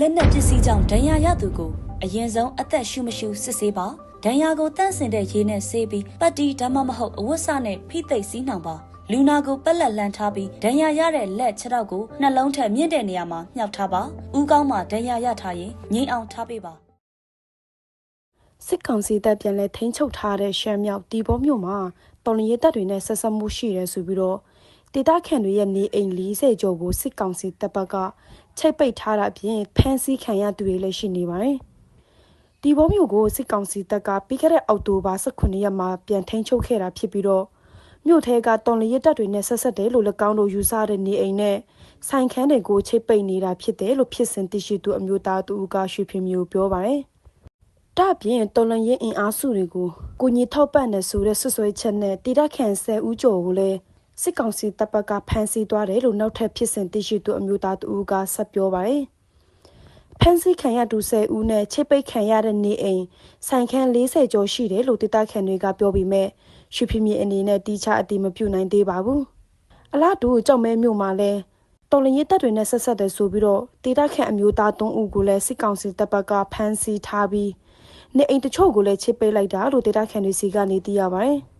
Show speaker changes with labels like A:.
A: လက်နက်ပစ္စည်းကြောင့်ဒဏ်ရာရသူကိုအရင်ဆုံးအသက်ရှူမရှူစစ်ဆေးပါဒဏ်ရာကိုတန့်စင်တဲ့ရေနဲ့ဆေးပြီးပတ်တီဒါမှမဟုတ်အဝတ်စနဲ့ဖိသိပ်စီးနှောင်ပါလူနာကိုပက်လက်လန့်ထားပြီးဒဏ်ရာရတဲ့လက်ခြေထောက်ကိုနှလုံးထက်မြင့်တဲ့နေရာမှာမြှောက်ထားပါဥကောင်းမှာဒဏ်ရာရထားရင်ငိမ့်အောင်ထားပေးပါ
B: စစ်ကောင်စီတပ်ပြန်လဲထိန်းချုပ်ထားတဲ့ရှမ်းမြောက်တီဘောမြို့မှာတော်လရင်တပ်တွေနဲ့ဆက်ဆက်မှုရှိတယ်ဆိုပြီးတော့ဒေတာခန်တွေရဲ့နေအိမ်40ကျော်ကိုစစ်ကောင်စီတပ်ဘက်က ချိတ်ပိတ်ထားတာအပြင်ဖမ်းဆီးခံရသူတွေလည်းရှိနေပါတယ်။တီဘောမြို့ကိုစစ်ကောင်စီတပ်ကပြီးခဲ့တဲ့အောက်တိုဘာ18ရက်မှာပြန်ထိန်းချုပ်ခဲ့တာဖြစ်ပြီးတော့မြို့ထဲကတော်လရင်တပ်တွေနဲ့ဆက်ဆက်တယ်လို့၎င်းတို့ယူဆတဲ့နေအိမ်နဲ့ဆိုင်ခန်းတွေကိုချိတ်ပိတ်နေတာဖြစ်တယ်လို့ဖြစ်စဉ်သိရှိသူအမျိုးသားသူကရွှေဖေမျိုးပြောပါတယ်။ဒါ့အပြင်တော်လန်ရင်အင်အားစုတွေကိုကိုကြီးထောက်ပံ့တဲ့ဆိုတဲ့ဆွဆွဲချက်နဲ့တိဒခန့်ဆဲဦးကျော်ကိုလည်း စစ်ကောင်စီတပ်ပက်ကဖမ်းဆီးသွားတယ်လို့နောက်ထပ်ဖြစ်စဉ်သိရှိသူအမျိုးသားတူကဆက်ပြောပါတယ်။ဖမ်းဆီးခံရသူ10ဦးနဲ့ချိတ်ပိတ်ခံရတဲ့နေအိမ်ဆိုင်ခန်း40ကျော်ရှိတယ်လို့တိဒခန့်တွေကပြောပြီးမဲ့ရွှေပြင်းပြင်းအနေနဲ့တီချအတိမပြုတ်နိုင်သေးပါဘူး။အလားတူကြောက်မဲမြို့မှာလည်းတော်လရင်တပ်တွေနဲ့ဆက်ဆက်တယ်ဆိုပြီးတော့တိဒခန့်အမျိုးသား3ဦးကိုလည်းစစ်ကောင်စီတပ်ပက်ကဖမ်းဆီးထားပြီးနေအိမ်တချို့ကိုလည်းချစ်ပေးလိုက်တာလို့ဒေတာခန်တွေစီကနေသိရပါတယ်။